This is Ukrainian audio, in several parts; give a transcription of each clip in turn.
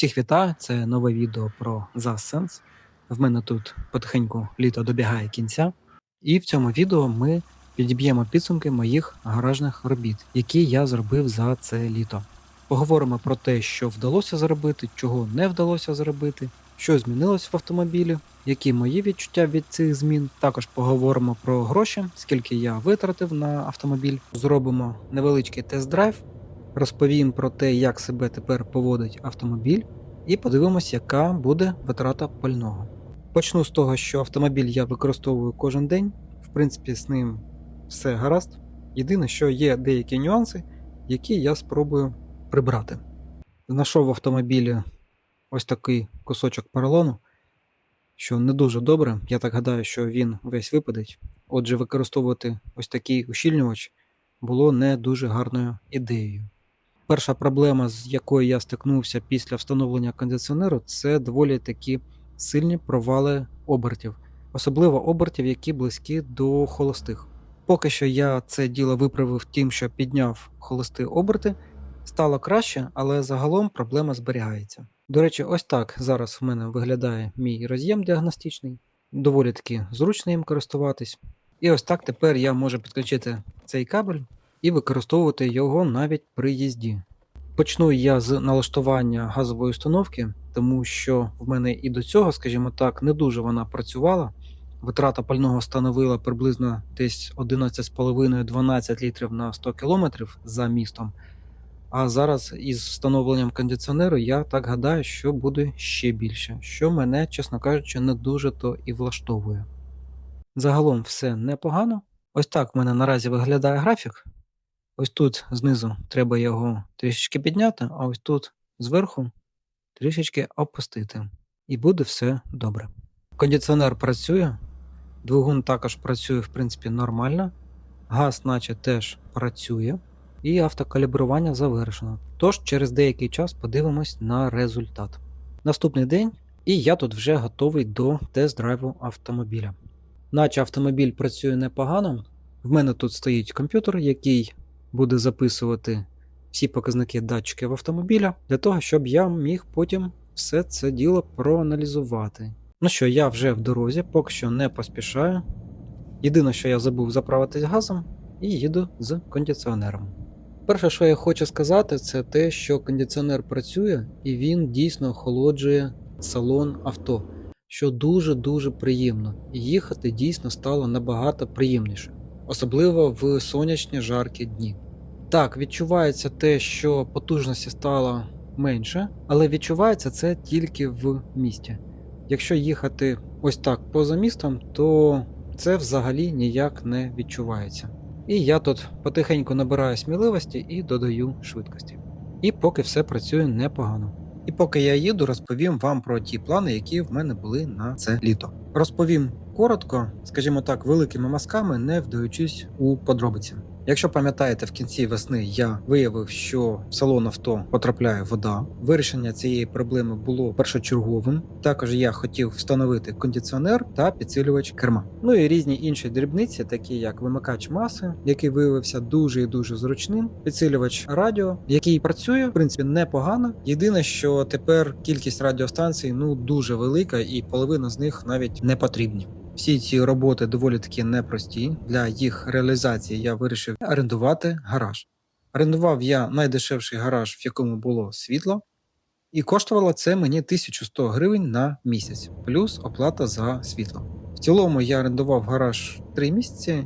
Всіх вітаю, це нове відео про ZASense. В мене тут потихеньку літо добігає кінця, і в цьому відео ми підіб'ємо підсумки моїх гаражних робіт, які я зробив за це літо. Поговоримо про те, що вдалося зробити, чого не вдалося зробити, що змінилось в автомобілі, які мої відчуття від цих змін. Також поговоримо про гроші, скільки я витратив на автомобіль. Зробимо невеличкий тест-драйв, розповім про те, як себе тепер поводить автомобіль, і подивимось, яка буде витрата пального. Почну з того, що автомобіль я використовую кожен день. В принципі, з ним все гаразд. Єдине, що є деякі нюанси, які я спробую прибрати. Знайшов в автомобілі ось такий кусочок поролону, що не дуже добре. Я так гадаю, що він весь випадить. Отже, використовувати ось такий ущільнювач було не дуже гарною ідеєю. Перша проблема, з якою я стикнувся після встановлення кондиціонеру, це доволі такі сильні провали обертів, особливо обертів, які близькі до холостих. Поки що я це діло виправив тим, що підняв холості оберти, стало краще, але загалом проблема зберігається. До речі, ось так зараз в мене виглядає мій роз'єм діагностичний, доволі таки зручно їм користуватись. І ось так тепер я можу підключити цей кабель і використовувати його навіть при їзді. Почну я з налаштування газової установки, тому що в мене і до цього, скажімо так, не дуже вона працювала. Витрата пального становила приблизно десь 11,5-12 літрів на 100 км за містом. А зараз із встановленням кондиціонеру я так гадаю, що буде ще більше, що мене, чесно кажучи, не дуже то і влаштовує. Загалом все непогано. Ось так в мене наразі виглядає графік. Ось тут знизу треба його трішечки підняти, а ось тут зверху трішечки опустити. І буде все добре. Кондиціонер працює, двигун також працює, в принципі, нормально. Газ, наче теж працює, і автокалібрування завершено. Тож через деякий час подивимось на результат. Наступний день, і я тут вже готовий до тест-драйву автомобіля. Наче автомобіль працює непогано. В мене тут стоїть комп'ютер, який буде записувати всі показники датчиків автомобіля для того, щоб я міг потім все це діло проаналізувати. Ну що, я вже в дорозі, поки що не поспішаю. Єдине, що я забув заправитись газом, і їду з кондиціонером. Перше, що я хочу сказати, це те, що кондиціонер працює і він дійсно охолоджує салон авто, що дуже-дуже приємно. І їхати дійсно стало набагато приємніше особливо в сонячні жаркі дні. Так, відчувається те, що потужності стало менше, але відчувається це тільки в місті. Якщо їхати ось так поза містом, то це взагалі ніяк не відчувається. І я тут потихеньку набираю сміливості і додаю швидкості. І поки все працює непогано. І поки я їду, розповім вам про ті плани, які в мене були на це літо. Розповім коротко, скажімо так, великими мазками, не вдаючись у подробиці. Якщо пам'ятаєте, в кінці весни я виявив, що в салон авто потрапляє вода. Вирішення цієї проблеми було першочерговим. Також я хотів встановити кондиціонер та підсилювач керма. Ну і різні інші дрібниці, такі як вимикач маси, який виявився дуже і дуже зручним. Підсилювач радіо, який працює в принципі непогано. Єдине, що тепер кількість радіостанцій ну дуже велика, і половина з них навіть не потрібні. Всі ці роботи доволі таки непрості. Для їх реалізації я вирішив орендувати гараж. Орендував я найдешевший гараж, в якому було світло, і коштувало це мені 1100 гривень на місяць, плюс оплата за світло. В цілому я орендував гараж 3 місяці,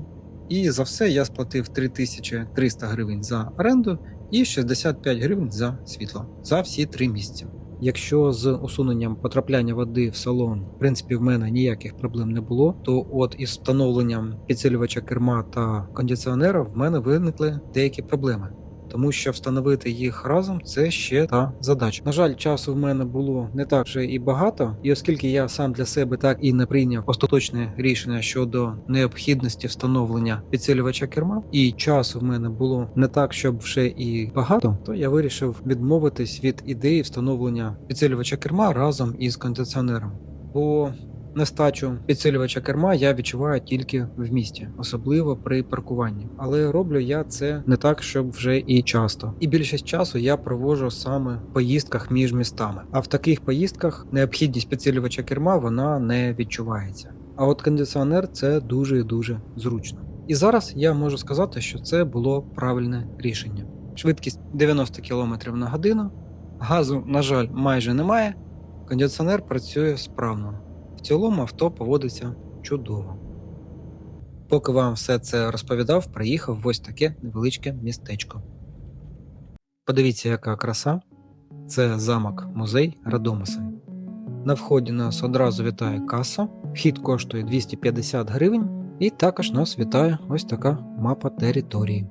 і за все я сплатив 3300 гривень за оренду і 65 гривень за світло за всі 3 місяці. Якщо з усуненням потрапляння води в салон, в принципі, в мене ніяких проблем не було, то от із встановленням підсилювача керма та кондиціонера в мене виникли деякі проблеми. Тому що встановити їх разом це ще та задача. На жаль, часу в мене було не так вже і багато, і оскільки я сам для себе так і не прийняв остаточне рішення щодо необхідності встановлення підсилювача керма, і часу в мене було не так, щоб вже і багато, то я вирішив відмовитись від ідеї встановлення підсилювача керма разом із кондиціонером. Бо Нестачу підсилювача керма я відчуваю тільки в місті, особливо при паркуванні. Але роблю я це не так, щоб вже і часто. І більшість часу я проводжу саме в поїздках між містами. А в таких поїздках необхідність підсилювача керма вона не відчувається. А от кондиціонер це дуже і дуже зручно. І зараз я можу сказати, що це було правильне рішення. Швидкість 90 км на годину, газу, на жаль, майже немає. Кондиціонер працює справно. Цілому авто поводиться чудово. Поки вам все це розповідав, приїхав в ось таке невеличке містечко. Подивіться, яка краса. Це замок музей Радомиси. На вході нас одразу вітає каса. Вхід коштує 250 гривень, і також нас вітає ось така мапа території.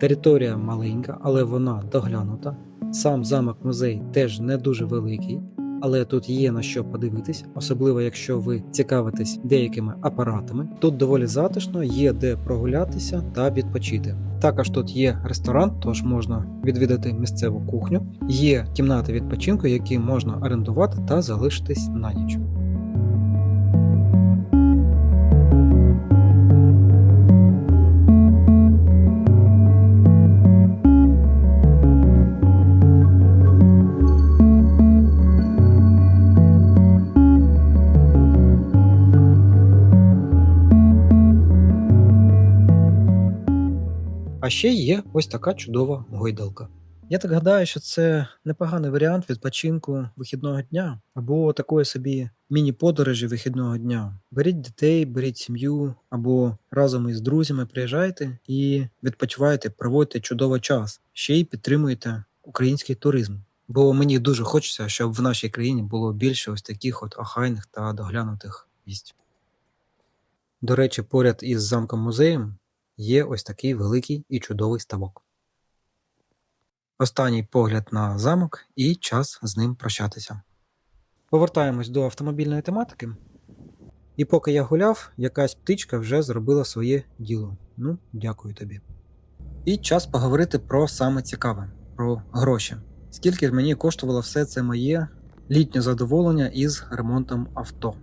Територія маленька, але вона доглянута. Сам замок музей теж не дуже великий, але тут є на що подивитись, особливо якщо ви цікавитесь деякими апаратами. Тут доволі затишно, є де прогулятися та відпочити. Також тут є ресторан, тож можна відвідати місцеву кухню. Є кімнати відпочинку, які можна орендувати та залишитись на ніч. А ще є ось така чудова гойдалка. Я так гадаю, що це непоганий варіант відпочинку вихідного дня або такої собі міні-подорожі вихідного дня. Беріть дітей, беріть сім'ю або разом із друзями приїжджайте і відпочивайте, проводьте чудовий час, ще й підтримуєте український туризм. Бо мені дуже хочеться, щоб в нашій країні було більше ось таких от охайних та доглянутих місць. До речі, поряд із замком музеєм є ось такий великий і чудовий ставок. Останній погляд на замок і час з ним прощатися. Повертаємось до автомобільної тематики. І поки я гуляв, якась птичка вже зробила своє діло. Ну, дякую тобі. І час поговорити про саме цікаве, про гроші. Скільки ж мені коштувало все це моє літнє задоволення із ремонтом авто.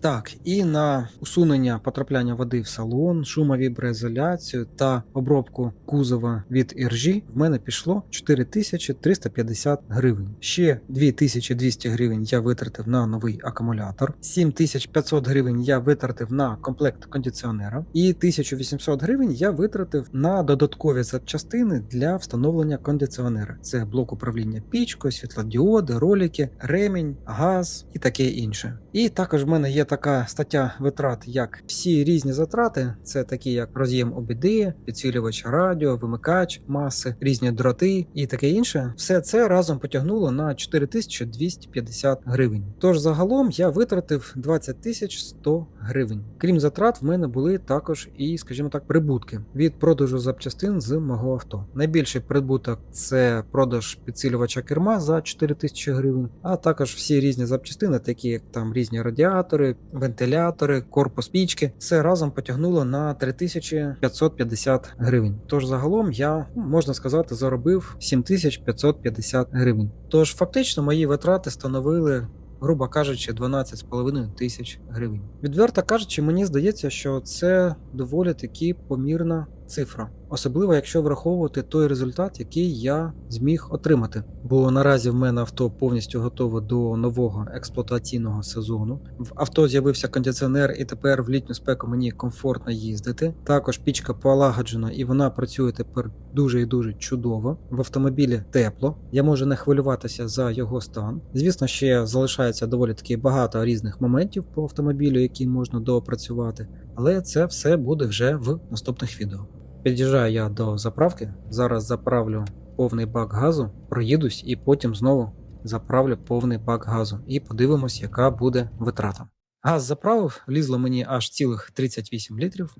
Так, і на усунення потрапляння води в салон, шумовіброізоляцію та обробку кузова від іржі в мене пішло 4350 гривень. Ще 2200 гривень я витратив на новий акумулятор, 7500 гривень я витратив на комплект кондиціонера, і 1800 гривень я витратив на додаткові запчастини для встановлення кондиціонера. Це блок управління пічкою, світлодіоди, ролики, ремінь, газ і таке інше. І також в мене є така стаття витрат, як всі різні затрати, це такі як роз'єм обіди, підсилювач радіо, вимикач маси, різні дроти і таке інше. Все це разом потягнуло на 4250 гривень. Тож загалом я витратив 20 100 гривень. Крім затрат, в мене були також і, скажімо так, прибутки від продажу запчастин з мого авто. Найбільший прибуток це продаж підсилювача керма за 4000 гривень, а також всі різні запчастини, такі як там різні радіатори, вентилятори, корпус пічки, все разом потягнуло на 3550 гривень. Тож загалом я можна сказати заробив 7550 гривень. Тож фактично мої витрати становили. Грубо кажучи, 12,5 тисяч гривень. Відверто кажучи, мені здається, що це доволі таки помірна цифра, особливо якщо враховувати той результат, який я зміг отримати. Бо наразі в мене авто повністю готове до нового експлуатаційного сезону. В авто з'явився кондиціонер, і тепер в літню спеку мені комфортно їздити. Також пічка полагоджена і вона працює тепер дуже і дуже чудово. В автомобілі тепло. Я можу не хвилюватися за його стан. Звісно, ще залишається доволі таки багато різних моментів по автомобілю, які можна доопрацювати, але це все буде вже в наступних відео. Під'їжджаю я до заправки. Зараз заправлю повний бак газу, проїдусь і потім знову заправлю повний бак газу і подивимось, яка буде витрата. Газ заправив, лізло мені аж цілих 38 літрів.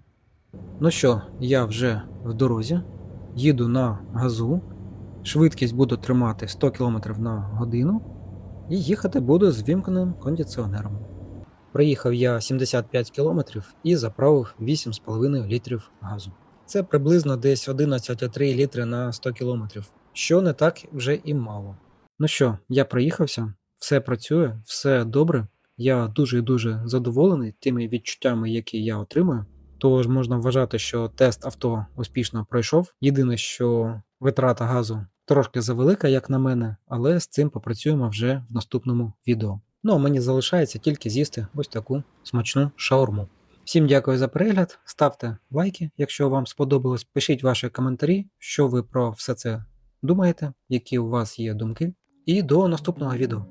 Ну що, я вже в дорозі, їду на газу, швидкість буду тримати 100 км на годину і їхати буду з вімкненим кондиціонером. Проїхав я 75 км і заправив 8,5 літрів газу. Це приблизно десь 11,3 літри на 100 км, що не так вже і мало. Ну що, я проїхався, все працює, все добре. я дуже і дуже задоволений тими відчуттями, які я отримую. Тож можна вважати, що тест авто успішно пройшов. Єдине, що витрата газу трошки завелика, як на мене, але з цим попрацюємо вже в наступному відео. Ну а мені залишається тільки з'їсти ось таку смачну шаурму. Всім дякую за перегляд. Ставте лайки, якщо вам сподобалось. Пишіть ваші коментарі, що ви про все це думаєте, які у вас є думки. І до наступного відео.